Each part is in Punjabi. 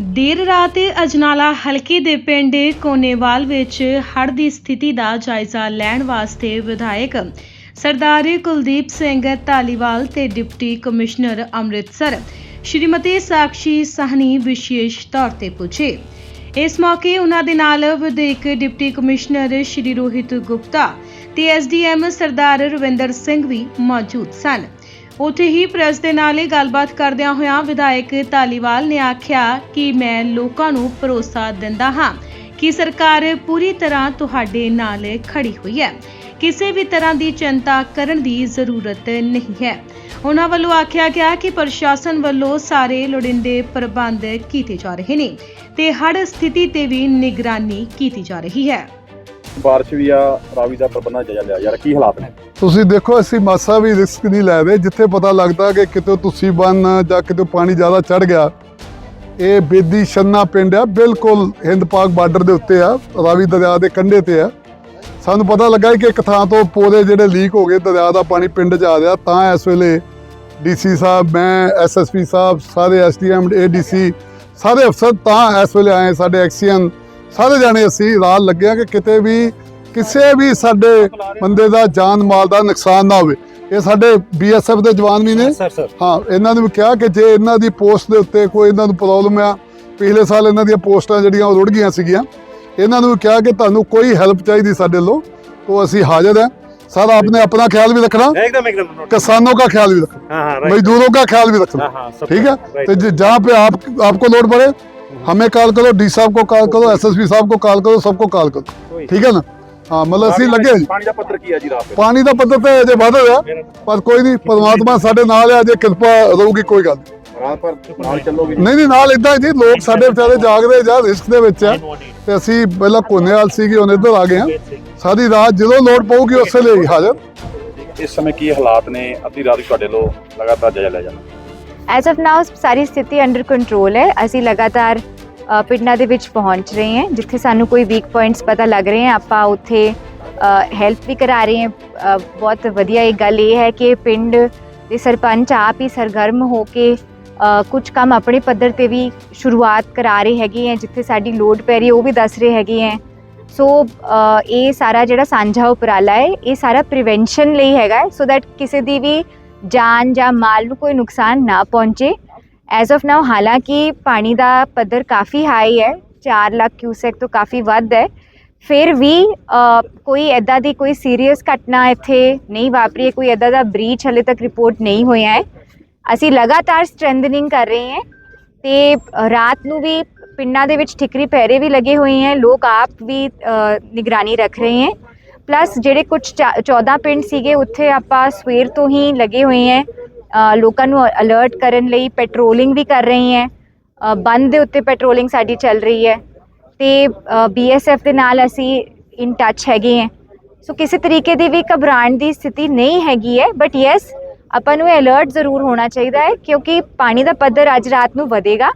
ਦੇਰ ਰਾਤ ਅਜਨਾਲਾ ਹਲਕੇ ਦੇ ਪਿੰਡ ਕੋਨੇਵਾਲ ਵਿੱਚ ਹੜ੍ਹ ਦੀ ਸਥਿਤੀ ਦਾ ਜਾਇਜ਼ਾ ਲੈਣ ਵਾਸਤੇ ਵਿਧਾਇਕ ਸਰਦਾਰ ਕੁਲਦੀਪ ਸਿੰਘ ਧਾਲੀਵਾਲ ਤੇ ਡਿਪਟੀ ਕਮਿਸ਼ਨਰ ਅੰਮ੍ਰਿਤਸਰ ਸ਼੍ਰੀਮਤੀ ਸਾਕਸ਼ੀ ਸਾਹਨੀ ਵਿਸ਼ੇਸ਼ ਤੌਰ ਤੇ ਪੁੱਜੇ। ਇਸ ਮੌਕੇ ਉਹਨਾਂ ਦੇ ਨਾਲ ਵਿਧਾਇਕ ਡਿਪਟੀ ਕਮਿਸ਼ਨਰ ਸ਼੍ਰੀ ਰੋਹਿਤ ਗੁਪਤਾ ਤੇ ਐਸਡੀਐਮ ਸਰਦਾਰ ਰਵਿੰਦਰ ਸਿੰਘ ਵੀ ਮੌਜੂਦ ਸਨ। ਉੱਥੇ ਹੀ ਪ੍ਰੈਸ ਦੇ ਨਾਲ ਇਹ ਗੱਲਬਾਤ ਕਰਦਿਆਂ ਹੋਇਆਂ ਵਿਧਾਇਕ ਧਾਲੀਵਾਲ ਨੇ ਆਖਿਆ ਕਿ ਮੈਂ ਲੋਕਾਂ ਨੂੰ ਭਰੋਸਾ ਦਿੰਦਾ ਹਾਂ ਕਿ ਸਰਕਾਰ ਪੂਰੀ ਤਰ੍ਹਾਂ ਤੁਹਾਡੇ ਨਾਲ ਖੜੀ ਹੋਈ ਹੈ। ਕਿਸੇ ਵੀ ਤਰ੍ਹਾਂ ਦੀ ਚਿੰਤਾ ਕਰਨ ਦੀ ਜ਼ਰੂਰਤ ਨਹੀਂ ਹੈ। ਉਹਨਾਂ ਵੱਲੋਂ ਆਖਿਆ ਗਿਆ ਕਿ ਪ੍ਰਸ਼ਾਸਨ ਵੱਲੋਂ ਸਾਰੇ ਲੋੜੀਂਦੇ ਪ੍ਰਬੰਧ ਕੀਤੇ ਜਾ ਰਹੇ ਨੇ ਤੇ ਹੜ੍ਹ ਸਥਿਤੀ ਤੇ ਵੀ ਨਿਗਰਾਨੀ ਕੀਤੀ ਜਾ ਰਹੀ ਹੈ। ਬਾਰਿਸ਼ ਵੀ ਆ, ਰਾਵੀ ਦਾ ਪ੍ਰਬੰਧਨ ਜਾਇਜ਼ਾ ਲਿਆ। ਯਾਰ, ਕੀ ਹਾਲਾਤ ਨੇ? ਤੁਸੀਂ ਦੇਖੋ, ਅਸੀਂ ਮਾਸਾ ਵੀ ਰਿਸਕ ਨਹੀਂ ਲੈ ਰਹੇ, ਜਿੱਥੇ ਪਤਾ ਲੱਗਦਾ ਕਿ ਕਿਤੇ ਤੁਸੀਂ ਬੰਨ ਜਾਂ ਕਿਤੇ ਪਾਣੀ ਜ਼ਿਆਦਾ ਚੜ ਗਿਆ। ਇਹ ਬੇਦੀ ਛੰਨਾ ਪਿੰਡ ਆ, ਬਿਲਕੁਲ ਹਿੰਦ ਪਾਕ ਬਾਰਡਰ ਦੇ ਉੱਤੇ ਆ, ਰਾਵੀ ਦਰਿਆ ਦੇ ਕੰਢੇ ਤੇ ਆ। ਸਾਨੂੰ ਪਤਾ ਲੱਗਾ ਕਿ ਇੱਕ ਥਾਂ ਤੋਂ ਪੌਦੇ ਜਿਹੜੇ ਲੀਕ ਹੋ ਗਏ, ਦਰਿਆ ਦਾ ਪਾਣੀ ਪਿੰਡ 'ਚ ਆ ਰਿਹਾ। ਤਾਂ ਇਸ ਵੇਲੇ ਡੀਸੀ ਸਾਹਿਬ, ਮੈਂ ਐਸਐਸਪੀ ਸਾਹਿਬ, ਸਾਰੇ ਐਸਡੀਐਮ ਏਡੀਸੀ ਸਾਰੇ ਅਫਸਰ ਤਾਂ ਇਸ ਵੇਲੇ ਆਏ ਸਾਡੇ ਐਕਸੀਅਨ ਸਾਰੇ ਜਾਣੇ ਅਸੀਂ ਰਾਤ ਲੱਗਿਆ ਕਿ ਕਿਤੇ ਵੀ ਕਿਸੇ ਵੀ ਸਾਡੇ ਬੰਦੇ ਦਾ ਜਾਨ ਮਾਲ ਦਾ ਨੁਕਸਾਨ ਨਾ ਹੋਵੇ ਇਹ ਸਾਡੇ ਬੀਐਸਐਫ ਦੇ ਜਵਾਨ ਵੀ ਨੇ ਸਰ ਸਰ ਹਾਂ ਇਹਨਾਂ ਨੇ ਵੀ ਕਿਹਾ ਕਿ ਜੇ ਇਹਨਾਂ ਦੀ ਪੋਸਟ ਦੇ ਉੱਤੇ ਕੋਈ ਇਹਨਾਂ ਨੂੰ ਪ੍ਰੋਬਲਮ ਆ ਪਿਛਲੇ ਸਾਲ ਇਹਨਾਂ ਦੀਆਂ ਪੋਸਟਾਂ ਜਿਹੜੀਆਂ ਉਹ ਰੁੜ ਗਈਆਂ ਸੀਗੀਆਂ ਇਹਨਾਂ ਨੂੰ ਵੀ ਕਿਹਾ ਕਿ ਤੁਹਾਨੂੰ ਕੋਈ ਹੈਲਪ ਚਾਹੀਦੀ ਸਾਡੇ ਲੋ तो ਅਸੀਂ ਹਾਜ਼ਰ हैं सर आपने अपना ख्याल भी रखना एकदम एकदम किसानों का ख्याल भी रखना हाँ हाँ राइट मजदूरों का ख्याल भी रखना हाँ हाँ सब ठीक है right. तो ज- जहाँ पे आप आपको लोड पड़े हमें कॉल करो डी साहब को कॉल करो एसएसपी साहब को कॉल करो सबको कॉल करो कोई- ठीक है ना हाँ मतलब ਅਸੀਂ ਲੱਗੇ ਜੀ ਪਾਣੀ ਦਾ ਪੱਧਰ ਕੀ ਆ ਜੀ ਰਾਤ ਪਾਣੀ ਦਾ ਪੱਧਰ ਤੇ ਅਜੇ ਵਧ ਰਿਹਾ ਪਰ ਕੋਈ ਨਹੀਂ ਪਰਮਾਤਮਾ ਸਾਡੇ ਨਾਲ ਹੈ ਅਜੇ ਕਿਰਪਾ ਰਹੂਗੀ ਕੋਈ ਗੱਲ ਨਹੀਂ। ਰਾਤ ਪਰ ਨਾਲ ਚੱਲੋਗੇ ਨਹੀਂ ਨਹੀਂ ਨਾਲ ਇਦਾਂ ਜੀ ਲੋਕ ਸਾਡੇ ਵਿਚਾਰੇ ਜਾਗਦੇ ਜਾਂ ਰਿਸਕ ਦੇ ਵਿੱਚ ਆ ਤੇ ਅਸੀਂ ਪਹਿਲਾਂ ਕੋਨੇਵਾਲ ਸੀਗੇ ਹੁਣ ਇੱਧਰ ਆ ਗਏ ਆ ਸਾਰੀ ਰਾਤ ਜਦੋਂ ਲੋਡ ਪਊਗੀ ਉਸੇ ਲਈ ਹਾਜ਼ਰ ਇਸ ਸਮੇਂ ਕੀ ਹਾਲਾਤ ਨੇ ਅੱਧੀ ਰਾਤ ਵੀ ਤੁਹਾਡੇ ਲੋ ਲਗਾਤਾਰ ਜਾਇਜ਼ਾ ਲਿਆ ਜਾਣਾ ਐਜ਼ ਆਫ ਨਾਓ ਸਾਰੀ ਸਥਿਤੀ ਅੰਡਰ ਕੰਟਰੋਲ ਹੈ। ਅਸੀਂ ਲਗਾਤਾਰ ਪਿੰਡਾਂ ਦੇ ਵਿੱਚ ਪਹੁੰਚ ਰਹੇ ਹਾਂ ਜਿੱਥੇ ਸਾਨੂੰ ਕੋਈ ਵੀਕ ਪੁਆਇੰਟਸ ਪਤਾ ਲੱਗ ਰਹੇ ਹਨ ਆਪਾਂ ਉੱਥੇ ਹੈਲਪ ਵੀ ਕਰਾ ਰਹੇ ਹਾਂ। ਬਹੁਤ ਵਧੀਆ ਇਹ ਗੱਲ ਇਹ ਹੈ ਕਿ ਪਿੰਡ ਦੇ ਸਰਪੰਚ ਆਪ ਹੀ ਸਰਗਰਮ ਹੋ ਕੇ ਅ, ਕੁਝ ਕੰਮ ਆਪਣੇ ਪੱਧਰ ਤੇ ਵੀ ਸ਼ੁਰੂਆਤ ਕਰਾ ਰਹੇ ਹੈਗੇ ਹੈ ਜਿੱਥੇ ਸਾਡੀ ਲੋਡ ਪੈ ਰਹੀ ਹੈ ਉਹ ਵੀ ਦੱਸ ਰਹੇ ਹੈਗੇ ਹੈ। ਸੋ ਇਹ ਸਾਰਾ ਜਿਹੜਾ ਸਾਂਝਾ ਉਪਰਾਲਾ ਹੈ ਇਹ ਸਾਰਾ ਪ੍ਰੀਵੈਂਸ਼ਨ ਲਈ ਹੈਗਾ ਸੋ ਦੈਟ ਕਿਸੇ ਦੀ ਵੀ ਜਾਨ ਜਾਂ ਮਾਲ ਨੂੰ ਕੋਈ ਨੁਕਸਾਨ ਨਾ ਪਹੁੰਚੇ। ਐਜ਼ ਆਫ ਨਾਓ ਹਾਲਾਂਕਿ ਪਾਣੀ ਦਾ ਪੱਧਰ ਕਾਫੀ ਹਾਈ ਹੈ 4 ਲੱਖ ਕਿਊਸੈਕ ਤੋਂ ਕਾਫੀ ਵੱਧ ਹੈ। ਫਿਰ ਵੀ ਕੋਈ ਐਦਾਂ ਦੀ ਕੋਈ ਸੀਰੀਅਸ ਘਟਨਾ ਇੱਥੇ ਨਹੀਂ ਵਾਪਰੀ ਹੈ, ਕੋਈ ਐਦਾਂ ਦਾ ਬ੍ਰੀਚ ਹਲੇ ਤੱਕ ਰਿਪੋਰਟ ਨਹੀਂ ਹੋਇਆ ਹੈ। ਅਸੀਂ ਲਗਾਤਾਰ ਸਟਰੈਂਥਨਿੰਗ ਕਰ ਰਹੇ ਹਾਂ ਤੇ ਰਾਤ ਨੂੰ ਵੀ ਪਿੰਡਾਂ ਦੇ ਵਿੱਚ ਠਿਕਰੀ ਪਹਿਰੇ ਵੀ ਲੱਗੇ ਹੋਏ ਹੈ, ਲੋਕ ਆਪ ਵੀ ਨਿਗਰਾਨੀ ਰੱਖ ਰਹੇ ਹੈ। ਪਲੱਸ ਜਿਹੜੇ ਕੁਝ 14 ਪਿੰਡ ਸੀਗੇ, ਉੱਥੇ ਆਪਾਂ ਸਵੇਰ ਤੋਂ ਹੀ ਲੱਗੇ ਹੋਏ ਹੈ। ਲੋਕਾਂ ਨੂੰ ਅਲਰਟ ਕਰਨ ਲਈ ਪੈਟਰੋਲਿੰਗ ਵੀ ਕਰ ਰਹੇ ਹੈ। ਬੰਦ ਦੇ ਉੱਤੇ ਪੈਟਰੋਲਿੰਗ ਸਾਡੀ ਚੱਲ ਰਹੀ ਹੈ। ਤੇ ਬੀਐਸਐਫ ਦੇ ਨਾਲ ਅਸੀਂ ਇਨ ਟੱਚ ਹੈਗੇ ਹੈ। ਸੋ ਕਿਸੇ ਤਰੀਕੇ ਦੀ ਵੀ ਘਬਰਾਉਣ ਦੀ ਸਥਿਤੀ ਨਹੀਂ ਹੈਗੀ ਹੈ ਬਟ ਯੈਸ ਆਪਾਂ ਨੂੰ ਅਲਰਟ ਜ਼ਰੂਰ ਹੋਣਾ ਚਾਹੀਦਾ ਹੈ, ਕਿਉਂਕਿ ਪਾਣੀ ਦਾ ਪੱਧਰ ਅੱਜ ਰਾਤ ਨੂੰ ਵਧੇਗਾ।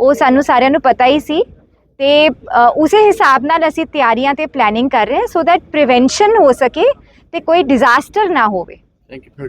ਉਹ ਸਾਨੂੰ ਸਾਰਿਆਂ ਨੂੰ ਪਤਾ ਹੀ ਸੀ। ਤੇ ਉਸੇ ਹਿਸਾਬ ਨਾਲ ਅਸੀਂ ਤਿਆਰੀਆਂ ਤੇ ਪਲੈਨਿੰਗ ਕਰ ਰਹੇ ਹਾਂ ਸੋ ਦੈਟ ਪ੍ਰੀਵੈਂਸ਼ਨ ਹੋ ਸਕੇ ਤੇ ਕੋਈ ਡਿਜ਼ਾਸਟਰ ਨਾ ਹੋਵੇ। Thank you